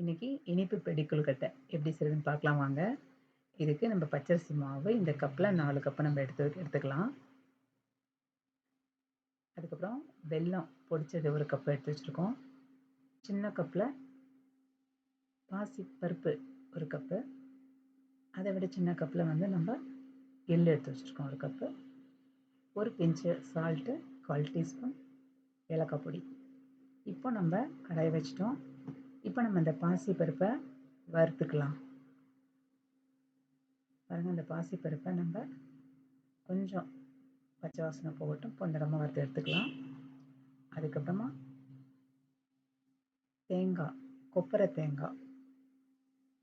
இன்றைக்கி இனிப்பு பெடிக்குள் கட்டை எப்படி செய்கிறதுன்னு பார்க்கலாம் வாங்க. இதுக்கு நம்ம பச்சரிசி மாவு இந்த கப்பில் நாலு கப்பு நம்ம எடுத்து எடுத்துக்கலாம். அதுக்கப்புறம் வெல்லம் பொடிச்சது ஒரு கப்பு எடுத்து வச்சுருக்கோம். சின்ன கப்பில் பாசி பருப்பு ஒரு கப்பு அதை விட சின்ன கப்பில் வந்து நம்ம எள் எடுத்து வச்சுருக்கோம் ஒரு கப்பு ஒரு பிஞ்சு சால்ட்டு கால் டீஸ்பூன் ஏலக்காய் பொடி. இப்போ நம்ம கடாயை வச்சிட்டோம். இப்போ நம்ம இந்த பாசி பருப்பை வறுத்துக்கலாம். பாருங்கள் இந்த பாசி பருப்பை நம்ம கொஞ்சம் பச்சை வாசனை போகட்டும் பொந்தடமாக வறுத்து எடுத்துக்கலாம். அதுக்கப்புறமா தேங்காய் கொப்பரை தேங்காய்.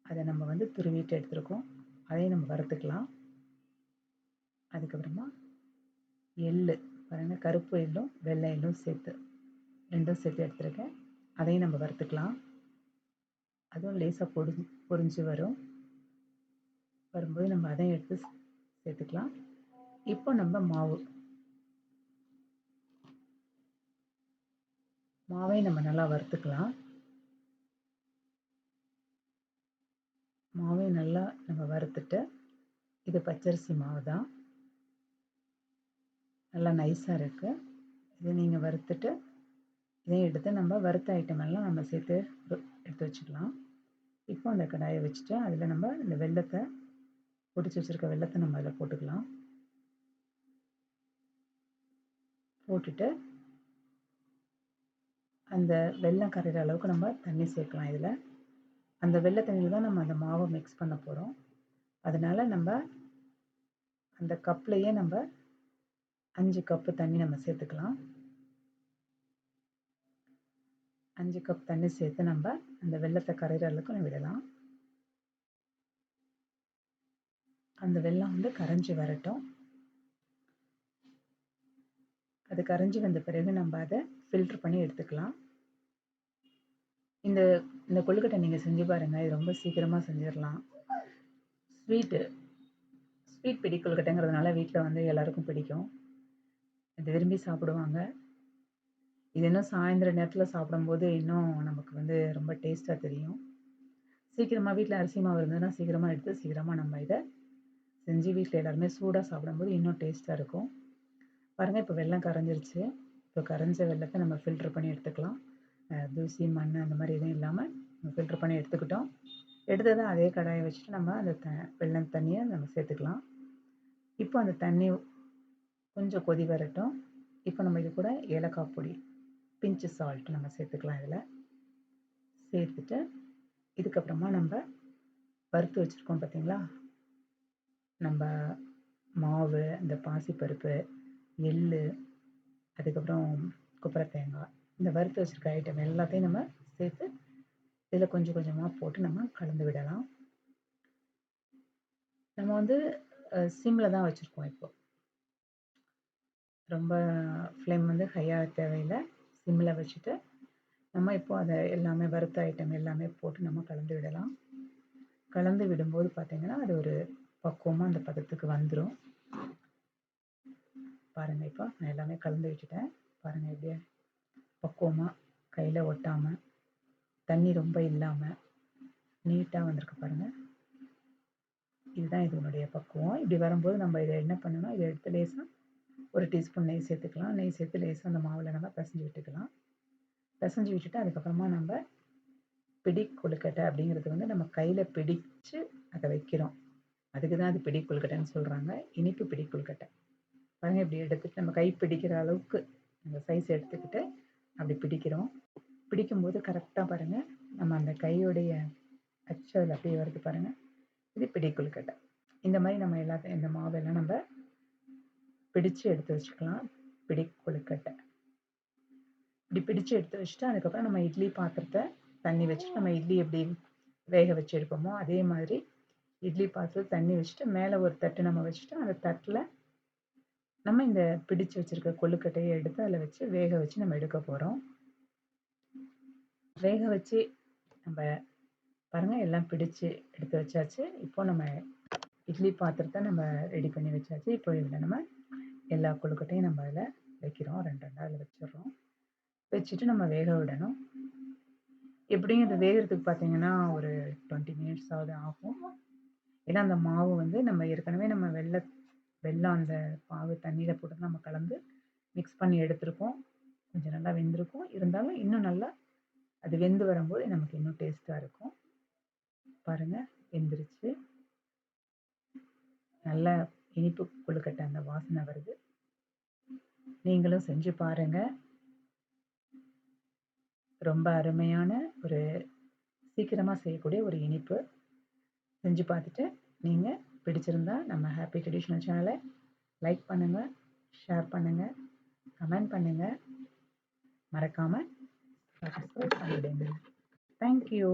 அதை நம்ம வந்து துருவிட்டு எடுத்துருக்கோம். அதையும் நம்ம வறுத்துக்கலாம். அதுக்கப்புறமா எள்ளு பாருங்கள் கருப்பு எள்ளும் வெள்ளை எள்ளும் சேர்த்து ரெண்டும் சேர்த்து எடுத்துருக்கேன். அதையும் நம்ம வறுத்துக்கலாம். அதுவும் லேசாக பொடி பொரிஞ்சு வரும். வரும்போது நம்ம அதையும் எடுத்து சேர்த்துக்கலாம். இப்போ நம்ம மாவு. மாவை நம்ம நல்லா வறுத்துக்கலாம். மாவை நல்லா நம்ம வறுத்துட்டு இது பச்சரிசி மாவு தான் நல்லா நைஸாக இருக்குது இது நீங்கள் வறுத்துட்டு இதையும் எடுத்து நம்ம வறுத்த ஐட்டம் எல்லாம் நம்ம சேர்த்து எடுத்து வச்சுக்கலாம். இப்போ அந்த கடாயை வச்சுட்டு அதில் நம்ம இந்த வெள்ளத்தை பொடிச்சு வச்சுருக்க வெள்ளத்தை நம்ம அதில் போட்டுக்கலாம். போட்டுட்டு அந்த வெள்ளம் கரைகிற அளவுக்கு நம்ம தண்ணி சேர்க்கலாம் இதில். அந்த வெள்ளை தண்ணியில் தான் நம்ம அந்த மாவை மிக்ஸ் பண்ண போகிறோம் அதனால் நம்ம அந்த கப்லேயே நம்ம அஞ்சு கப்பு தண்ணி நம்ம சேர்த்துக்கலாம். அஞ்சு கப் தண்ணி சேர்த்து நம்ம அந்த வெள்ளத்தை கரைகிற அளவுக்கு விடலாம். அந்த வெள்ளம் வந்து கரைஞ்சி வரட்டும். அது கரைஞ்சி வந்த பிறகு நம்ம அதை ஃபில்ட்ரு பண்ணி எடுத்துக்கலாம். இந்த இந்த கொழுக்கட்டை நீங்கள் செஞ்சு பாருங்கள் இது ரொம்ப சீக்கிரமாக செஞ்சிடலாம். ஸ்வீட்டு ஸ்வீட் பிடி கொழுக்கட்டைங்கிறதுனால வீட்டில் வந்து எல்லாருக்கும் பிடிக்கும். இது விரும்பி சாப்பிடுவாங்க. இது இன்னும் சாயந்தர நேரத்தில் சாப்பிடும்போது இன்னும் நமக்கு வந்து ரொம்ப டேஸ்ட்டாக தெரியும். சீக்கிரமாக வீட்டில் அரிசி மாவு இருந்ததுன்னா சீக்கிரமாக எடுத்து சீக்கிரமாக நம்ம இதை செஞ்சு வீட்டில் எல்லாருமே சூடாக சாப்பிடும்போது இன்னும் டேஸ்ட்டாக இருக்கும். பாருங்கள் இப்போ வெள்ளம் கரைஞ்சிருச்சு. இப்போ கரைஞ்ச வெள்ளத்தை நம்ம ஃபில்ட்ரு பண்ணி எடுத்துக்கலாம். தூசி மண் அந்த மாதிரி எதுவும் இல்லாமல் நம்ம ஃபில்ட்ரு பண்ணி எடுத்துக்கிட்டோம். எடுத்ததை அதே கடாயை வச்சுட்டு நம்ம அந்த த வெள்ளம் தண்ணியை நம்ம சேர்த்துக்கலாம். இப்போ அந்த தண்ணி கொஞ்சம் கொதி வரட்டும். இப்போ நம்ம இது கூட ஏலக்காய் பொடி பிஞ்சு சால்ட் நம்ம சேர்த்துக்கலாம் இதில். சேர்த்துட்டு இதுக்கப்புறமா நம்ம வறுத்து வச்சுருக்கோம் பார்த்திங்களா நம்ம மாவு இந்த பாசிப்பருப்பு எள் அதுக்கப்புறம் கொப்பரை தேங்காய் இந்த வறுத்து வச்சுருக்க ஐட்டம் எல்லாத்தையும் நம்ம சேர்த்து இதில் கொஞ்சம் கொஞ்சமாக போட்டு நம்ம கலந்து விடலாம். நம்ம வந்து சிம்மில் தான் வச்சுருக்கோம் இப்போது ரொம்ப ஃப்ளேம் வந்து ஹையாக தேவையில்லை. சிம்மில் வச்சுட்டு நம்ம இப்போ அதை எல்லாமே வறுத்த ஐட்டம் எல்லாமே போட்டு நம்ம கலந்து விடலாம். கலந்து விடும்போது பார்த்திங்கன்னா அது ஒரு பக்குவமாக அந்த பதத்துக்கு வந்துடும் பாருங்கள் இப்போ நான் எல்லாமே கலந்து விட்டுட்டேன். பாருங்கள் எப்படியே பக்குவமாக கையில் ஒட்டாமல் தண்ணி ரொம்ப இல்லாமல் நீட்டாக வந்திருக்கு பாருங்கள் இதுதான் இதனுடைய பக்குவம். இப்படி வரும்போது நம்ம இதை என்ன பண்ணணும் இதை எடுத்து லேசாக ஒரு டீஸ்பூன் நெய் சேர்த்துக்கலாம். நெய் சேர்த்து லேசாக அந்த மாவில் நம்ம பிசைஞ்சு விட்டுக்கலாம். பிசைஞ்சு விட்டுட்டு அதுக்கப்புறமா நம்ம பிடி கொழுக்கட்டை அப்படிங்கிறது வந்து நம்ம கையில் பிடிச்சு அதை வைக்கிறோம். அதுக்கு தான் அது பிடி கொழுக்கட்டைன்னு சொல்கிறாங்க இனிப்பு பிடி கொழுக்கட்டை. பாருங்க இப்படி எடுத்துகிட்டு நம்ம கை பிடிக்கிற அளவுக்கு அந்த சைஸ் எடுத்துக்கிட்டு அப்படி பிடிக்கிறோம். பிடிக்கும்போது கரெக்டாக பாருங்கள் நம்ம அந்த கையுடைய அச்சு அதில் அப்படியே வருது பாருங்கள் இது பிடி கொழுக்கட்டை. இந்த மாதிரி நம்ம எல்லாத்தையும் இந்த மாவெல்லாம் நம்ம பிடிச்சு எடுத்து வச்சுக்கலாம். பிடி கொழுக்கட்டை. இப்படி பிடிச்சு எடுத்து வச்சுட்டு அதுக்கப்புறம் நம்ம இட்லி பாத்திரத்தை தண்ணி வச்சுட்டு நம்ம இட்லி எப்படி வேக வச்சு எடுப்போமோ அதே மாதிரி இட்லி பாத்திரத்தை தண்ணி வச்சுட்டு மேலே ஒரு தட்டு நம்ம வச்சுட்டு அந்த தட்டில் நம்ம இந்த பிடிச்சு வச்சுருக்க கொழுக்கட்டையை எடுத்து அதில் வச்சு வேக வச்சு நம்ம எடுக்க போகிறோம் வேக வச்சு நம்ம பாருங்கள் எல்லாம் பிடிச்சு எடுத்து வச்சாச்சு. இப்போ நம்ம இட்லி பாத்திரத்தை நம்ம ரெடி பண்ணி வச்சாச்சு. இப்போ இதில் நம்ம எல்லா கொழுக்கட்டையும் நம்ம அதில் வைக்கிறோம். ரெண்டு ரெண்டாக அதில் வச்சிடுறோம். வச்சுட்டு நம்ம வேக விடணும். எப்படியும் இது வேகிறதுக்கு பார்த்தீங்கன்னா ஒரு டுவெண்ட்டி மினிட்ஸாவது ஆகும். ஏன்னா அந்த மாவு வந்து நம்ம ஏற்கனவே நம்ம வெள்ளை வெள்ளம் அந்த பாவு தண்ணியில் போட்டு நம்ம கலந்து மிக்ஸ் பண்ணி எடுத்திருக்கோம். கொஞ்சம் நல்லா வெந்திருக்கும். இருந்தாலும் இன்னும் நல்லா அது வெந்து வரும்போது நமக்கு இன்னும் டேஸ்ட்டாக இருக்கும். பாருங்கள் வெந்துருச்சு. நல்ல இனிப்பு கொழுக்கட்டை அந்த வாசனை வருது. நீங்களும் செஞ்சு பாருங்கள் ரொம்ப அருமையான ஒரு சீக்கிரமாக செய்யக்கூடிய ஒரு இனிப்பு. செஞ்சு பார்த்துட்டு நீங்கள் பிடிச்சிருந்தா நம்ம ஹாப்பி ட்ரெடிஷ்னல் சேனலை லைக் பண்ணுங்கள் ஷேர் பண்ணுங்கள் கமெண்ட் பண்ணுங்கள் மறக்காமல் சப்ஸ்கிரைப் பண்ணிவிடுங்க தேங்க்யூ